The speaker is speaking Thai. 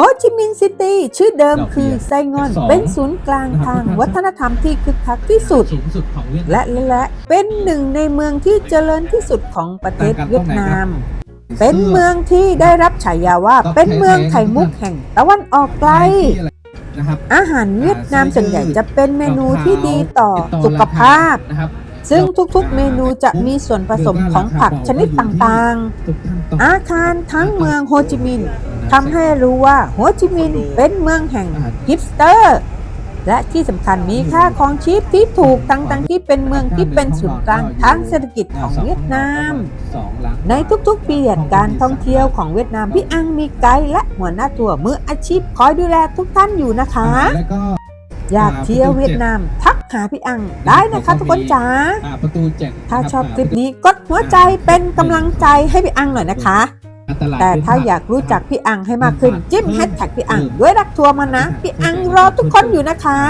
โฮจิมินห์ซิตี้ชื่อเดิมคือไซงอน เป็นศูนย์กลางทางวัฒนธรรมที่คึกคักที่สุด สูงสุดของเวียดนามและและเป็นหนึ่งในเมืองที่เจริญที่สุดของประเทศเวียดนาม เป็นเมืองที่ได้รับฉายาว่าเป็นเมืองไข่มุกแห่งตะวันออกไกล นะครับอาหารเวียดนามส่วนใหญ่จะเป็นเมนูที่ดีต่อสุขภาพ นะครับซึ่งทุกๆ เมนูจะมีส่วนผสมของผักชนิดต่างทุกท่านต้องๆอาคารทั้งเมืองโฮจิมินห์ ทำให้รู้ว่าโฮจิมินห์เป็นเมืองแห่งฮิปสเตอร์ และที่สำคัญมีค่าของชีพที่ถูกทั้งๆที่เป็นเมืองที่เป็นศูนย์กลางทางเศรษฐกิจของเวียดนามสองหลังในทุกๆปีเหตุการท่องเที่ยวของเวียดนามพี่อังมีไกด์และหัวหน้าทัวร์มืออาชีพคอยดูแลทุกท่านอยู่นะคะ แล้วก็อยากเที่ยวเวียดนามทักหาพี่อังได้นะคะทุกคนจ๋าอ่าประตูเจ็ดถ้าชอบคลิปนี้กดหัวใจเป็นกำลังใจให้พี่อังหน่อยนะคะตลด แต่ถ้าอยากรู้จักพี่อังให้มากขึ้นจิ้มแฮชแท็กพี่อังด้วยรักทัวร์มานะ พี่อังรอทุกคนอยู่นะคะ